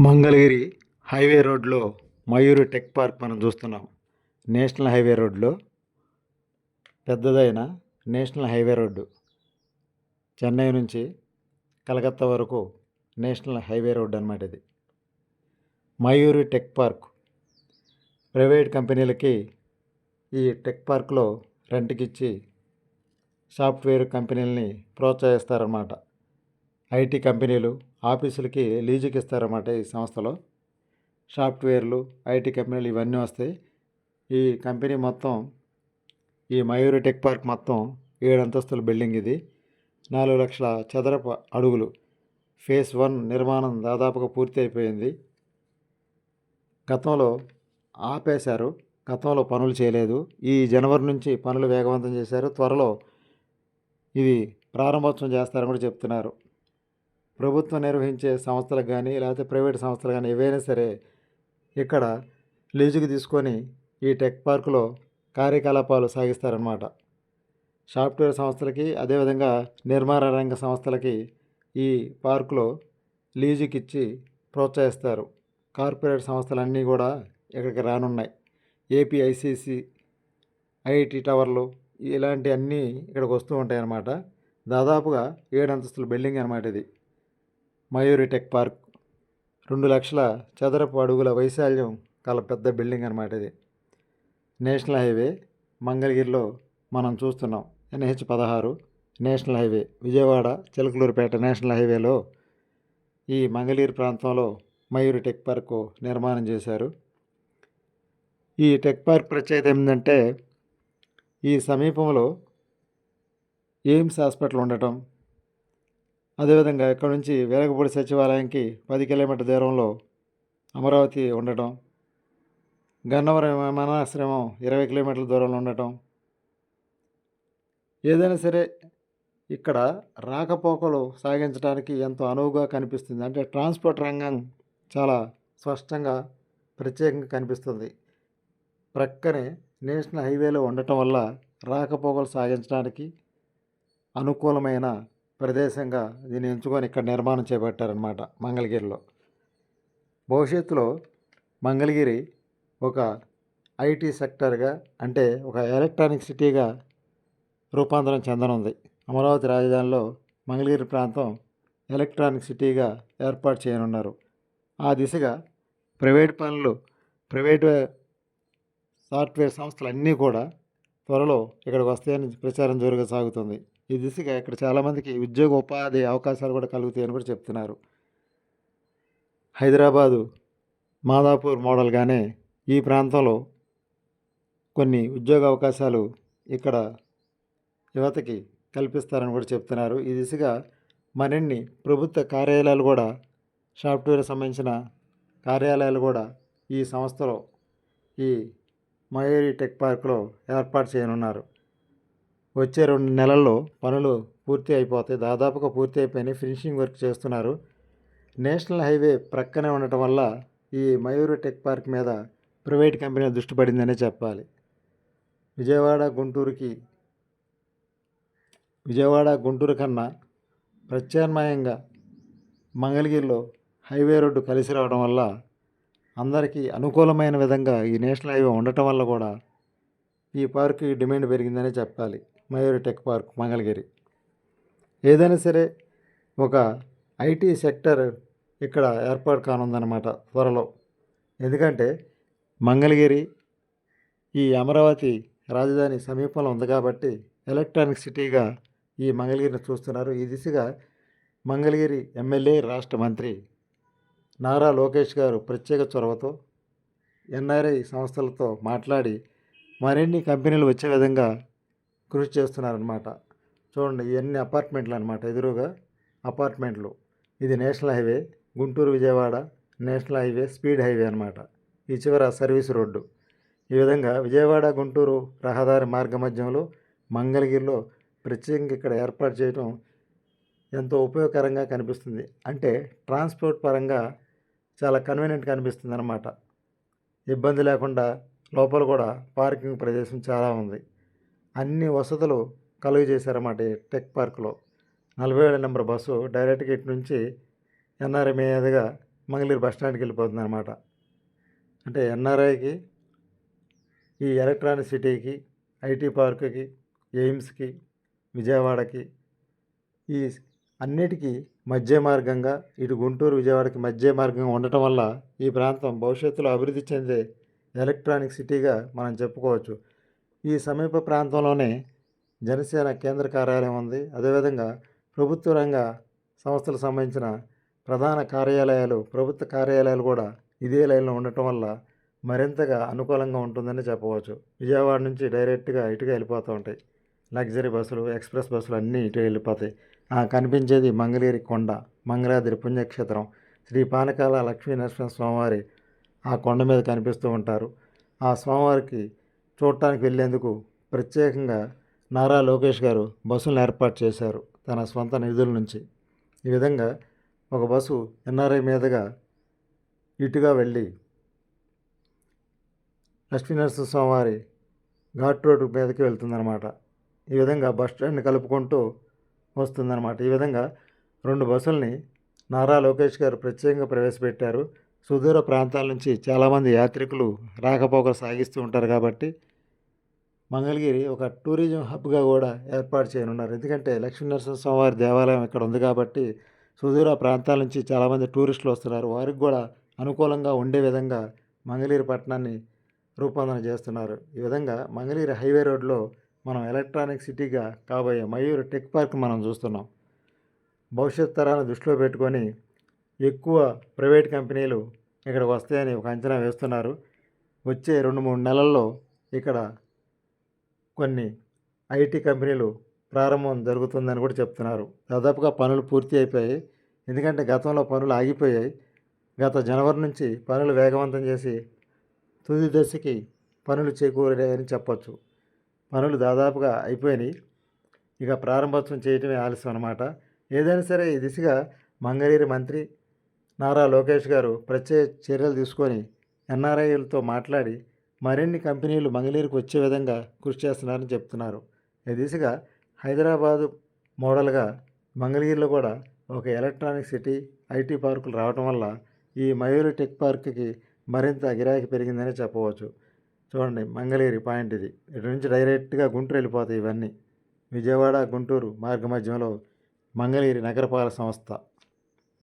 Mangalagiri highway రోడ్లో Mayur tech park మనం చూస్తున్నాం. నేషనల్ హైవే రోడ్లో పెద్దదైన నేషనల్ హైవే రోడ్డు. చెన్నై నుంచి కలకత్తా వరకు నేషనల్ హైవే రోడ్డు అన్నమాట ఇది. Mayuri tech park. ప్రైవేట్ కంపెనీలకి ఈ టెక్ పార్క్లో రెంట్కి ఇచ్చి సాఫ్ట్వేర్ కంపెనీలని ప్రోత్సహిస్తారన్నమాట. ఐటీ కంపెనీలు ఆఫీసులకి లీజుకి ఇస్తారన్నమాట ఈ సంస్థలో. సాఫ్ట్వేర్లు ఐటీ కంపెనీలు ఇవన్నీ వస్తాయి. ఈ కంపెనీ మొత్తం ఈ మయూరి టెక్ పార్క్ మొత్తం ఏడు అంతస్తుల బిల్డింగ్ ఇది. నాలుగు లక్షల చదరపు అడుగులు. ఫేస్ వన్ నిర్మాణం దాదాపుగా పూర్తి అయిపోయింది. గతంలో ఆపేశారు. గతంలో పనులు చేయలేదు. ఈ జనవరి నుంచి పనులు వేగవంతం చేశారు. త్వరలో ఇది ప్రారంభోత్సవం చేస్తారని కూడా చెప్తున్నారు. ప్రభుత్వం నిర్వహించే సంస్థలకు కానీ లేకపోతే ప్రైవేట్ సంస్థలు కానీ ఏవైనా సరే ఇక్కడ లీజుకి తీసుకొని ఈ టెక్ పార్కులో కార్యకలాపాలు సాగిస్తారన్నమాట. సాఫ్ట్వేర్ సంస్థలకి అదేవిధంగా నిర్మాణ రంగ సంస్థలకి ఈ పార్కులో లీజుకి ఇచ్చి ప్రోత్సహిస్తారు. కార్పొరేట్ సంస్థలన్నీ కూడా ఇక్కడికి రానున్నాయి. ఏపీఐసిసి ఐఐటి టవర్లు ఇలాంటి అన్నీ ఇక్కడికి వస్తూ ఉంటాయి అన్నమాట దాదాపుగా ఏడు అంతస్తుల బిల్డింగ్ అనమాట ఇది. Mayuri tech park. రెండు లక్షల చదరపు అడుగుల వైశాల్యం గల పెద్ద బిల్డింగ్ అనమాట ఇది. నేషనల్ హైవే మంగళగిరిలో మనం చూస్తున్నాం. ఎన్హెచ్ పదహారు national highway. Vijayawada Chilakaluripet national హైవేలో ఈ మంగళగిరి ప్రాంతంలో మయూరి టెక్ పార్క్ నిర్మాణం చేశారు. ఈ టెక్ పార్క్ ప్రత్యేకత ఏంటంటే ఈ సమీపంలో ఎయిమ్స్ హాస్పిటల్ ఉండటం అదేవిధంగా ఇక్కడ నుంచి వేలకపూడి సచివాలయంకి పది కిలోమీటర్ దూరంలో అమరావతి ఉండటం గన్నవరం విమానాశ్రమం ఇరవై కిలోమీటర్ల దూరంలో ఉండటం. ఏదైనా సరే ఇక్కడ రాకపోకలు సాగించడానికి ఎంతో అనువుగా కనిపిస్తుంది. అంటే ట్రాన్స్పోర్ట్ రంగం చాలా స్పష్టంగా ప్రత్యేకంగా కనిపిస్తుంది. ప్రక్కనే నేషనల్ హైవేలో ఉండటం వల్ల రాకపోకలు సాగించడానికి అనుకూలమైన ప్రదేశంగా దీన్ని ఎంచుకొని ఇక్కడ నిర్మాణం చేపట్టారనమాట మంగళగిరిలో. భవిష్యత్తులో మంగళగిరి ఒక ఐటీ సెక్టర్గా అంటే ఒక ఎలక్ట్రానిక్ సిటీగా రూపాంతరం చెందనుంది. అమరావతి రాజధానిలో మంగళగిరి ప్రాంతం ఎలక్ట్రానిక్ సిటీగా ఏర్పాటు చేయనున్నారు. ఆ దిశగా ప్రైవేట్ పనులు ప్రైవేట్ సాఫ్ట్వేర్ సంస్థలు అన్నీ కూడా త్వరలో ఇక్కడికి వస్తాయని ప్రచారం జోరుగా సాగుతుంది. ఈ దిశగా ఇక్కడ చాలామందికి ఉద్యోగ ఉపాధి అవకాశాలు కూడా కలుగుతాయని కూడా చెప్తున్నారు. హైదరాబాదు మాదాపూర్ మోడల్గానే ఈ ప్రాంతంలో కొన్ని ఉద్యోగ అవకాశాలు ఇక్కడ యువతకి కల్పిస్తారని కూడా చెప్తున్నారు. ఈ దిశగా మరిన్ని ప్రభుత్వ కార్యాలయాలు కూడా సాఫ్ట్వేర్ సంబంధించిన కార్యాలయాలు కూడా ఈ సంస్థలో ఈ మయూరి టెక్ పార్క్లో ఏర్పాటు చేయనున్నారు. వచ్చే రెండు నెలల్లో పనులు పూర్తి అయిపోతాయి. దాదాపుగా పూర్తి అయిపోయినాయి ఫినిషింగ్ వర్క్ చేస్తున్నారు. నేషనల్ హైవే ప్రక్కనే ఉండటం వల్ల ఈ మయూరి టెక్ పార్క్ మీద ప్రైవేట్ కంపెనీ దృష్టి పడిందనే చెప్పాలి. విజయవాడ గుంటూరుకి విజయవాడ గుంటూరు కన్నా ప్రత్యామ్నాయంగా మంగళగిరిలో హైవే రోడ్డు కలిసి రావడం వల్ల అందరికీ అనుకూలమైన విధంగా ఈ నేషనల్ హైవే ఉండటం వల్ల కూడా ఈ పార్క్కి డిమాండ్ పెరిగిందనే చెప్పాలి. Mayuri tech park Mangalagiri. ఏదైనా సరే ఒక ఐటీ సెక్టర్ ఇక్కడ ఏర్పాటు కానుందన్నమాట త్వరలో. ఎందుకంటే మంగళగిరి ఈ అమరావతి రాజధాని సమీపంలో ఉంది కాబట్టి ఎలక్ట్రానిక్ సిటీగా ఈ మంగళగిరిని చూస్తున్నారు. ఈ దిశగా మంగళగిరి ఎమ్మెల్యే రాష్ట్ర మంత్రి నారా లోకేష్ గారు ప్రత్యేక చొరవతో ఎన్ఆర్ఐ సంస్థలతో మాట్లాడి మరిన్ని కంపెనీలు వచ్చే విధంగా కృషి చేస్తున్నారనమాట చూడండి ఇవన్నీ అపార్ట్మెంట్లు అనమాట ఎదురుగా అపార్ట్మెంట్లు. ఇది national highway Guntur Vijayawada national highway speed highway అనమాట ఈ చివర సర్వీస్ రోడ్డు. ఈ విధంగా విజయవాడ గుంటూరు రహదారి మార్గ మధ్యంలో మంగళగిరిలో ప్రత్యేకంగా ఇక్కడ ఏర్పాటు చేయడం ఎంతో ఉపయోగకరంగా కనిపిస్తుంది. అంటే ట్రాన్స్పోర్ట్ పరంగా చాలా కన్వీనియంట్గా అనిపిస్తుంది అనమాట ఇబ్బంది లేకుండా లోపల కూడా పార్కింగ్ ప్రదేశం చాలా ఉంది. అన్ని వసతులు కలుగు చేశారన్నమాట ఈ టెక్ పార్క్లో. నలభై ఏడు నెంబర్ బస్సు డైరెక్ట్గా ఇటు నుంచి ఎన్ఆర్ఐ మీదుగా మంగళూరు బస్ స్టాండ్కి వెళ్ళిపోతుంది అనమాట అంటే ఎన్ఆర్ఐకి ఈ ఎలక్ట్రానిక్ సిటీకి ఐటీ పార్కుకి ఎయిమ్స్కి విజయవాడకి ఈ అన్నిటికీ మధ్య మార్గంగా ఇటు గుంటూరు విజయవాడకి మధ్య మార్గంగా ఉండటం వల్ల ఈ ప్రాంతం భవిష్యత్తులో అభివృద్ధి చెందే ఎలక్ట్రానిక్ సిటీగా మనం చెప్పుకోవచ్చు. ఈ సమీప ప్రాంతంలోనే జనసేన కేంద్ర కార్యాలయం ఉంది. అదేవిధంగా ప్రభుత్వ రంగ సంస్థలకు సంబంధించిన ప్రధాన కార్యాలయాలు ప్రభుత్వ కార్యాలయాలు కూడా ఇదే లైన్లో ఉండటం వల్ల మరింతగా అనుకూలంగా ఉంటుందని చెప్పవచ్చు. విజయవాడ నుంచి డైరెక్ట్గా ఇటుగా వెళ్ళిపోతూ ఉంటాయి. లగ్జరీ బస్సులు ఎక్స్ప్రెస్ బస్సులు అన్నీ ఇటు వెళ్ళిపోతాయి. కనిపించేది మంగళగిరి కొండ మంగళాద్రి పుణ్యక్షేత్రం. శ్రీ పానకాల లక్ష్మీ నరసింహ స్వామివారి ఆ కొండ మీద కనిపిస్తూ ఉంటారు. ఆ స్వామివారికి చూడటానికి వెళ్ళేందుకు ప్రత్యేకంగా నారా లోకేష్ గారు బస్సులను ఏర్పాటు చేశారు తన సొంత నిధుల నుంచి. ఈ విధంగా ఒక బస్సు ఎన్ఆర్ఐ మీదుగా ఇటుగా వెళ్ళి లక్ష్మీనరసింహ స్వామివారి ఘాట్ రోడ్డు మీదకి వెళ్తుందన్నమాట. ఈ విధంగా బస్ స్టాండ్ని కలుపుకుంటూ వస్తుందన్నమాట. ఈ విధంగా రెండు బస్సుల్ని నారా లోకేష్ గారు ప్రత్యేకంగా ప్రవేశపెట్టారు. సుదూర ప్రాంతాల నుంచి చాలామంది యాత్రికులు రాకపోకలు సాగిస్తూ ఉంటారు కాబట్టి మంగళగిరి ఒక టూరిజం హబ్గా కూడా ఏర్పాటు చేయనున్నారు. ఎందుకంటే లక్ష్మీనరసింహ నరసింహస్వామివారి దేవాలయం ఇక్కడ ఉంది కాబట్టి సుదూర ప్రాంతాల నుంచి చాలామంది టూరిస్టులు వస్తున్నారు. వారికి కూడా అనుకూలంగా ఉండే విధంగా మంగళగిరి పట్టణాన్ని రూపొందన చేస్తున్నారు. ఈ విధంగా మంగళగిరి హైవే రోడ్లో మనం ఎలక్ట్రానిక్ సిటీగా కాబోయే మయూర్ టెక్ పార్క్ మనం చూస్తున్నాం. భవిష్యత్ తరాలను దృష్టిలో పెట్టుకొని ఎక్కువ ప్రైవేట్ కంపెనీలు ఇక్కడికి వస్తాయని ఒక అంచనా వేస్తున్నారు. వచ్చే రెండు మూడు నెలల్లో ఇక్కడ కొన్ని ఐటీ కంపెనీలు ప్రారంభం జరుగుతుందని కూడా చెప్తున్నారు. దాదాపుగా పనులు పూర్తి అయిపోయాయి. ఎందుకంటే గతంలో పనులు ఆగిపోయాయి. గత జనవరి నుంచి పనులు వేగవంతం చేసి తుది దశకి పనులు చేకూరాయని చెప్పొచ్చు. పనులు దాదాపుగా అయిపోయినాయి. ఇక ప్రారంభోత్సవం చేయటమే ఆలస్యం అన్నమాట. ఏదైనా సరే ఈ దిశగా మంగళగిరి మంత్రి నారా లోకేష్ గారు ప్రత్యేక చర్యలు తీసుకొని ఎన్ఆర్ఐలతో మాట్లాడి మరిన్ని కంపెనీలు మంగళగిరికి వచ్చే విధంగా కృషి చేస్తున్నారని చెప్తున్నారు. ఈ దిశగా హైదరాబాదు మోడల్గా మంగళగిరిలో కూడా ఒక ఎలక్ట్రానిక్ సిటీ ఐటీ పార్కులు రావటం వల్ల ఈ మయూరి టెక్ పార్క్కి మరింత గిరాకీ పెరిగిందని చెప్పవచ్చు. చూడండి మంగళగిరి పాయింట్ ఇది. ఇటు నుంచి డైరెక్ట్గా గుంటూరు వెళ్ళిపోతాయి ఇవన్నీ. విజయవాడ గుంటూరు మార్గ మధ్యంలో మంగళగిరి నగరపాలక సంస్థ.